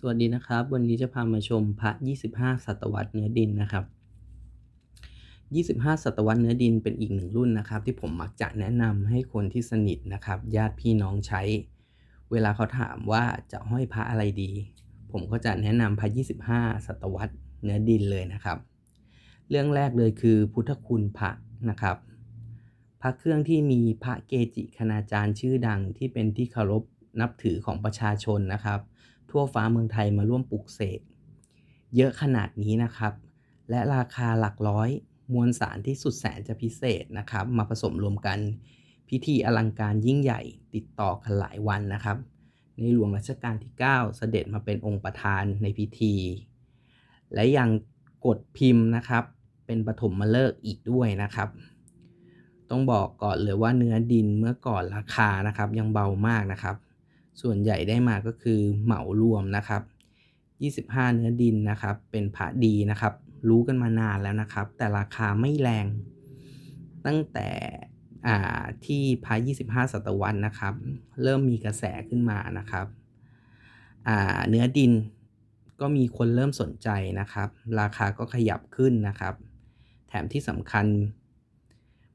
สวัสดีนะครับ วันนี้จะพามาชมพระ 25 ศตวรรษเนื้อดินนะครับ 25 ศตวรรษเนื้อดินเป็นอีกหนึ่งรุ่นนะครับ ที่ผมมักจะแนะนำให้คนที่สนิทนะครับ ญาติพี่น้องใช้ เวลาเขาถามว่าจะห้อยพระอะไรดี ผมก็จะแนะนำพระ 25 ศตวรรษเนื้อดินเลยนะครับ เรื่องแรกเลยคือพุทธคุณพระนะครับ พระเครื่องที่มีพระเกจิคณาจารย์ชื่อดังที่เป็นที่เคารพนับถือของประชาชนนะครับ ทั่วฟ้าเมืองไทยมาร่วมปลุกเสกเยอะขนาดนี้นะครับ และราคาหลักร้อยมวลสารที่สุดแสนจะพิเศษนะครับ มาผสมรวมกันพิธีอลังการยิ่งใหญ่ติดต่อกันหลายวันนะครับ ในหลวงรัชกาลที่ 9 เสด็จมาเป็นองค์ประธานในพิธี และยังกดพิมพ์นะครับ เป็นปฐมฤกษ์อีกด้วยนะครับ ต้องบอกก่อนเลยว่าเนื้อดินเมื่อก่อนราคานะครับ ยังเบามากนะครับ ส่วนใหญ่ได้มาก็คือเหมารวมนะครับ 25 เนื้อดินนะครับ เป็นพระดีนะครับ รู้กันมานานแล้วนะครับ แต่ราคาไม่แรง ตั้งแต่อ่าที่พระ25 ศตวรรษนะครับ เริ่มมีกระแสขึ้นมานะครับอ่าเนื้อดินก็มีคนเริ่มสนใจนะครับ ราคาก็ขยับขึ้นนะครับ แถมที่สำคัญ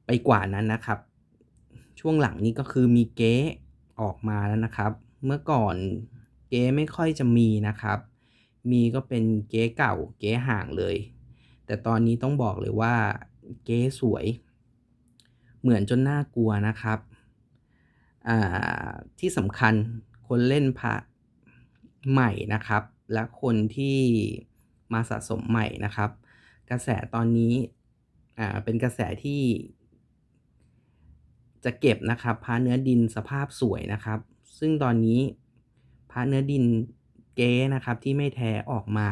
ไปกว่านั้นนะครับ ช่วงหลังนี้ก็คือมีเก๊ออกมาแล้วนะครับ เมื่อก่อนเก๊ไม่ค่อยจะมีนะครับ มีก็เป็นเก๊เก่าเก๊ห่างเลย แต่ตอนนี้ต้องบอกเลยว่าเก๊สวย เหมือนจนน่ากลัวนะครับ ที่สำคัญคนเล่นพระใหม่นะครับ และคนที่มาสะสมใหม่นะครับ กระแสตอนนี้เป็นกระแสที่จะเก็บนะครับพระเนื้อดินสภาพสวยนะครับ ซึ่งตอนนี้พระเนื้อดินเก๊นะครับที่ไม่แท้ออกมา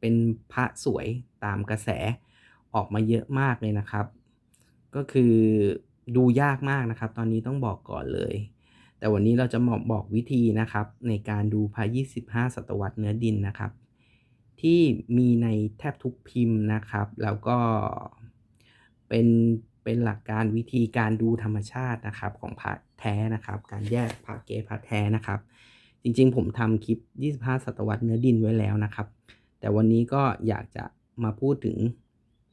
เป็นพระสวยตามกระแสออกมาเยอะมากเลยนะครับ ก็คือดูยากมากนะครับ ตอนนี้ต้องบอกก่อนเลย แต่วันนี้เราจะมาบอกวิธีนะครับ ในการดูพระ25 ศตวรรษเนื้อดินนะครับ ที่มีในแทบทุกพิมพ์นะครับ แล้วก็เป็น เป็นหลักการวิธีการดูธรรมชาตินะครับของพระแท้นะครับ การแยกพระเกพระแท้นะครับ จริงๆ ผมทำคลิป 25 ศตวรรษเนื้อดินไว้แล้วนะครับ แต่วันนี้ก็อยากจะมาพูดถึง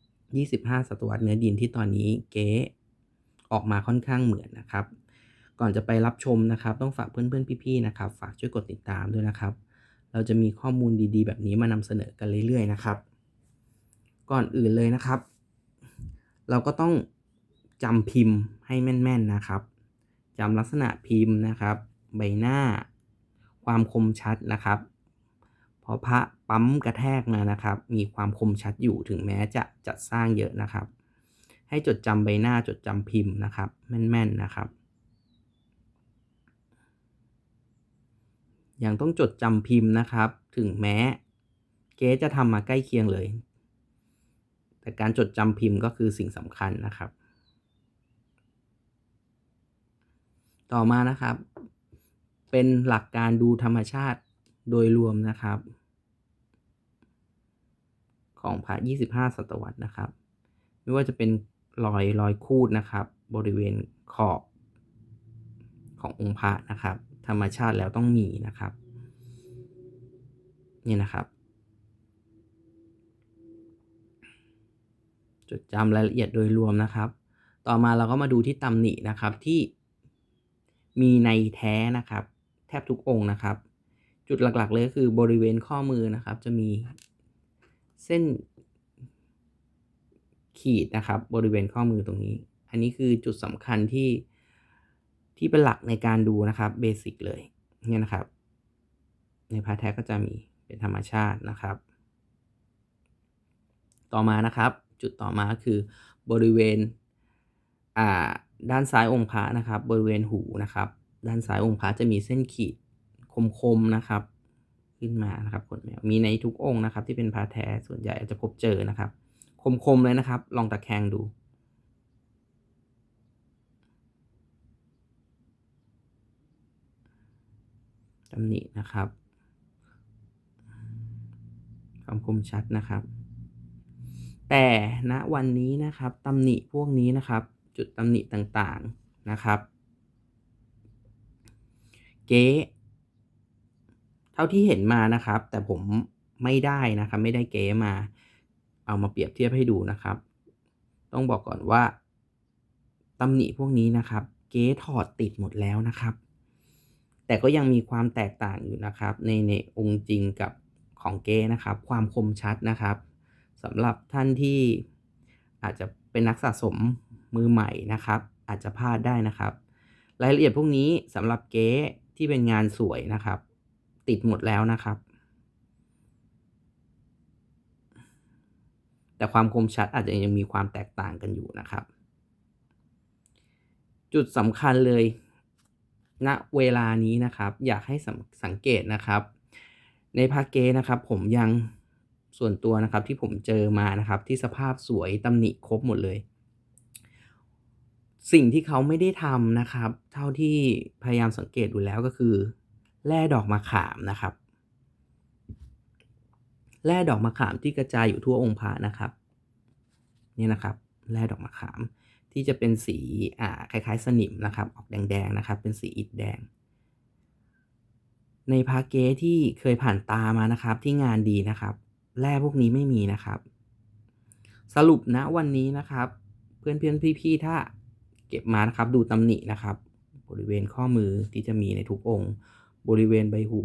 25 ศตวรรษเนื้อดินที่ตอนนี้เก๊ออกมาค่อนข้างเหมือนนะครับ ก่อนจะไปรับชมนะครับ ต้องฝากเพื่อนๆพี่ๆนะครับ ฝากช่วยกดติดตามด้วยนะครับ เราจะมีข้อมูลดีๆ แบบนี้มานำเสนอกันเรื่อยๆนะครับ ก่อนอื่นเลยนะครับ เราก็ต้อง จำพิมพ์ให้แม่นๆนะครับจำลักษณะพิมพ์นะครับ ใบหน้า ความคมชัดนะครับ เพราะพระปั๊มกระแทกมานะครับ มีความคมชัดอยู่ถึงแม้จะจัดสร้างเยอะนะครับ ให้จดจำใบหน้าจดจำพิมพ์นะครับ แม่นๆนะครับย่างต้องจดจำพิมพ์นะครับ ถึงแม้เก๊จะทำมาใกล้เคียงเลย แต่การจดจำพิมพ์ก็คือสิ่งสำคัญนะครับ ต่อมานะครับ เป็นหลักการดูธรรมชาติโดยรวมนะครับ ของพระ25 ศตวรรษนะครับ ไม่ว่าจะเป็นรอยรอยคูดนะครับ บริเวณขอบขององค์พระนะครับ ธรรมชาติแล้วต้องมีนะครับ นี่นะครับ จดจำรายละเอียดโดยรวมนะครับ ต่อมาเราก็มาดูที่ตำหนินะครับที่ มีในแท้นะครับ แทบทุกองค์นะครับ จุดหลักๆ เลยก็คือบริเวณข้อมือนะครับ จะมีเส้นขีดนะครับ บริเวณข้อมือตรงนี้ อันนี้คือจุดสำคัญที่ที่เป็นหลักในการดูนะครับเบสิกเลยเนี่ยนะครับ ในพาร์ทแท็กก็จะมีเป็นธรรมชาตินะครับ ต่อมานะครับ จุดต่อมาคือบริเวณด้านซ้ายองค์พระนะครับ บริเวณหูนะครับ ด้านซ้ายองค์พระจะมีเส้นขีดคมๆนะครับ ขึ้นมานะครับขนแมวมีในทุกองค์นะครับ ที่เป็นพระแท้ส่วนใหญ่จจะพบเจอนะครับ คมๆเลยนะครับ ลองตะแคงดูตำหนินะครับความคมชัดนะครับ แต่ณวันนี้นะครับตำหนิพวกนี้นะครับ จุดตำหนิต่างๆนะครับ เก๊เท่าที่เห็นมานะครับ แต่ผมไม่ได้นะครับ ไม่ได้เก๊มา เอามาเปรียบเทียบให้ดูนะครับ ต้องบอกก่อนว่าตำหนิพวกนี้นะครับ เก๊ถอดติดหมดแล้วนะครับ แต่ก็ยังมีความแตกต่างอยู่นะครับ ในในองค์จริงกับของเก๊นะครับ ความคมชัดนะครับสำหรับท่านที่อาจจะเป็นนักสะสมมือใหม่นะครับ อาจจะพลาดได้นะครับ รายละเอียดพวกนี้สำหรับเก๊ ที่เป็นงานสวยนะครับ ติดหมดแล้วนะครับ แต่ความคมชัดอาจจะยังมีความแตกต่างกันอยู่นะครับ จุดสำคัญเลยณนะเวลานี้นะครับ อยากให้สังเกตนะครับ ในพาเกนะครับผมยังส่วนตัวนะครับที่ผมเจอมานะครับที่สภาพสวยตำหนิครบหมดเลย สิ่งที่เขาไม่ได้ทำนะครับ เท่าที่พยายามสังเกตดูแล้วก็คือแร่ดอกมะขามนะครับ แร่ดอกมะขามที่กระจายอยู่ทั่วองค์พระนะครับนี่นะครับ แร่ดอกมะขาม ที่จะเป็นสีอ่าคล้ายๆ สนิมนะครับ ออกแดงๆนะครับ เป็นสีอิฐแดง ในพาเกที่เคยผ่านตามานะครับ ที่งานดีนะครับ แร่พวกนี้ไม่มีนะครับ สรุปนะวันนี้นะครับ เพื่อนๆพี่ๆถ้า เก็บมานะครับ ดูตำหนินะครับ บริเวณข้อมือที่จะมีในทุกองค์ บริเวณใบหู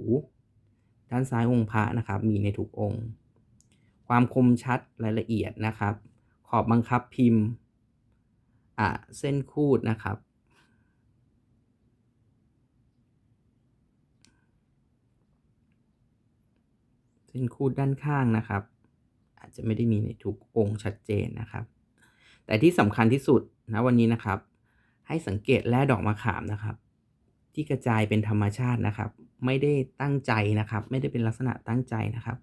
ด้านซ้ายองค์พระนะครับ มีในทุกองค์ ความคมชัดรายละเอียดนะครับ ขอบบังคับพิมพ์อ่าเส้นคูดนะครับเส้นคูดด้านข้างนะครับ อาจจะไม่ได้มีในทุกองค์ชัดเจนนะครับ แต่ที่สำคัญที่สุดนะวันนี้นะครับ ให้สังเกตแร่ดอกมะขามนะครับ ที่กระจายเป็นธรรมชาตินะครับ ไม่ได้ตั้งใจนะครับ ไม่ได้เป็นลักษณะตั้งใจนะครับ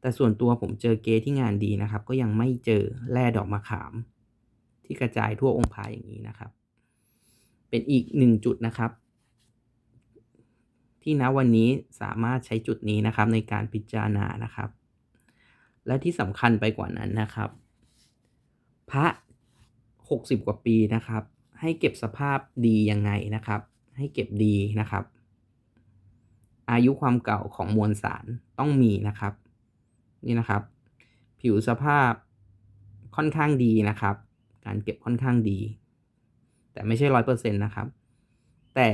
แต่ส่วนตัวผมเจอเกที่งานดีนะครับ ก็ยังไม่เจอแร่ดอกมะขาม ที่กระจายทั่วองค์พระอย่างนี้นะครับ เป็นอีกหนึ่งจุดนะครับ ที่ณวันนี้สามารถใช้จุดนี้นะครับในการพิจารณานะครับ และที่สำคัญไปกว่านั้นนะครับ พระ 60 กว่าปีนะครับ ให้เก็บสภาพดียังไงนะครับ ให้เก็บดีนะครับ อายุความเก่าของมวลสารต้องมีนะครับ นี่นะครับ ผิวสภาพค่อนข้างดีนะครับ การเก็บค่อนข้างดี แต่ไม่ใช่ร้อยเปอร์เซ็นต์นะครับ แต่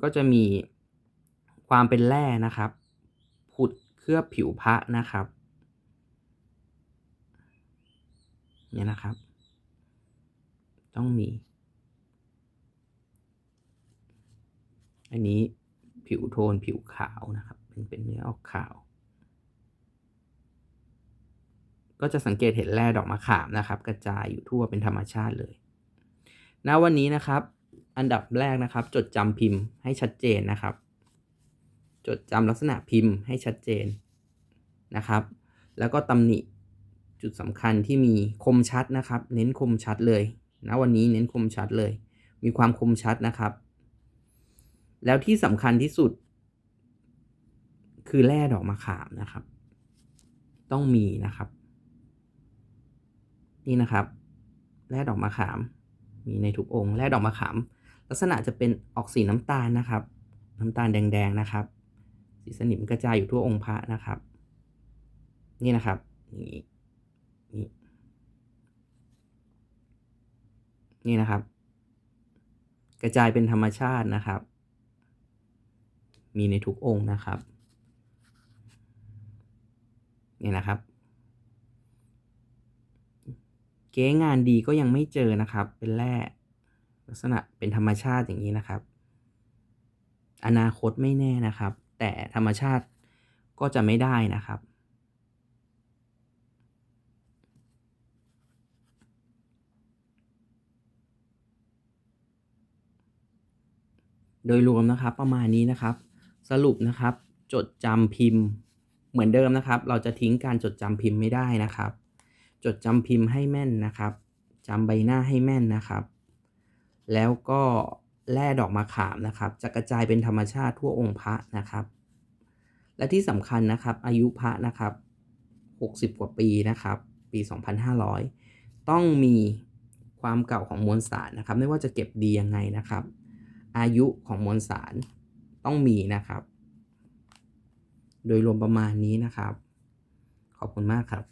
ก็จะมีความเป็นแร่นะครับ ผุดเคลือบผิวพระนะครับเนี่ยนะครับ ต้องมี อันนี้ผิวโทนผิวขาวนะครับ เป็นเป็นเนื้อออกขาว ก็จะสังเกตเห็นแร่ดอกมะขามนะครับ กระจายอยู่ทั่วเป็นธรรมชาติเลยณวันนี้นะครับ อันดับแรกนะครับ จดจำพิมพ์ให้ชัดเจนนะครับ จดจำลักษณะพิมพ์ให้ชัดเจนนะครับ แล้วก็ตำหนิจุดสำคัญที่มีคมชัดนะครับ เน้นคมชัดเลยนะวันนี้เน้นคมชัดเลย มีความคมชัดนะครับ แล้วที่สำคัญที่สุด คือแร่ดอกมะขามนะครับ ต้องมีนะครับ นี่นะครับ แร่ดอกมะขาม มีในทุกองค์แร่ดอกมะขาม ลักษณะจะเป็นออกสีน้ำตาลนะครับ น้ำตาลแดงๆนะครับ สีสนิมกระจายอยู่ทั่วองค์พระนะครับ นี่นะครับนี่นี่นี่นะครับ กระจายเป็นธรรมชาตินะครับ มีในทุกองค์นะครับ นี่นะครับ เก๊งานดีก็ยังไม่เจอนะครับ เป็นแร่ลักษณะเป็นธรรมชาติอย่างนี้นะครับ อนาคตไม่แน่นะครับ แต่ธรรมชาติก็จะไม่ได้นะครับ โดยรวมนะครับประมาณนี้นะครับ สรุปนะครับ จดจำพิมพ์เหมือนเดิมนะครับ เราจะทิ้งการจดจำพิมพ์ไม่ได้นะครับ จดจำพิมพ์ให้แม่นนะครับจำใบหน้าให้แม่นนะครับ แล้วก็แร่ดอกมะขามนะครับ จะกระจายเป็นธรรมชาติทั่วองค์พระนะครับ และที่สำคัญนะครับอายุพระนะครับ 60 กว่าปีนะครับ ปี 2500 ต้องมีความเก่าของมวลสารนะครับ ไม่ว่าจะเก็บดียังไงนะครับ อายุของมวลสาร ต้องมีนะครับ โดยรวมประมาณนี้นะครับ ขอบคุณมากครับ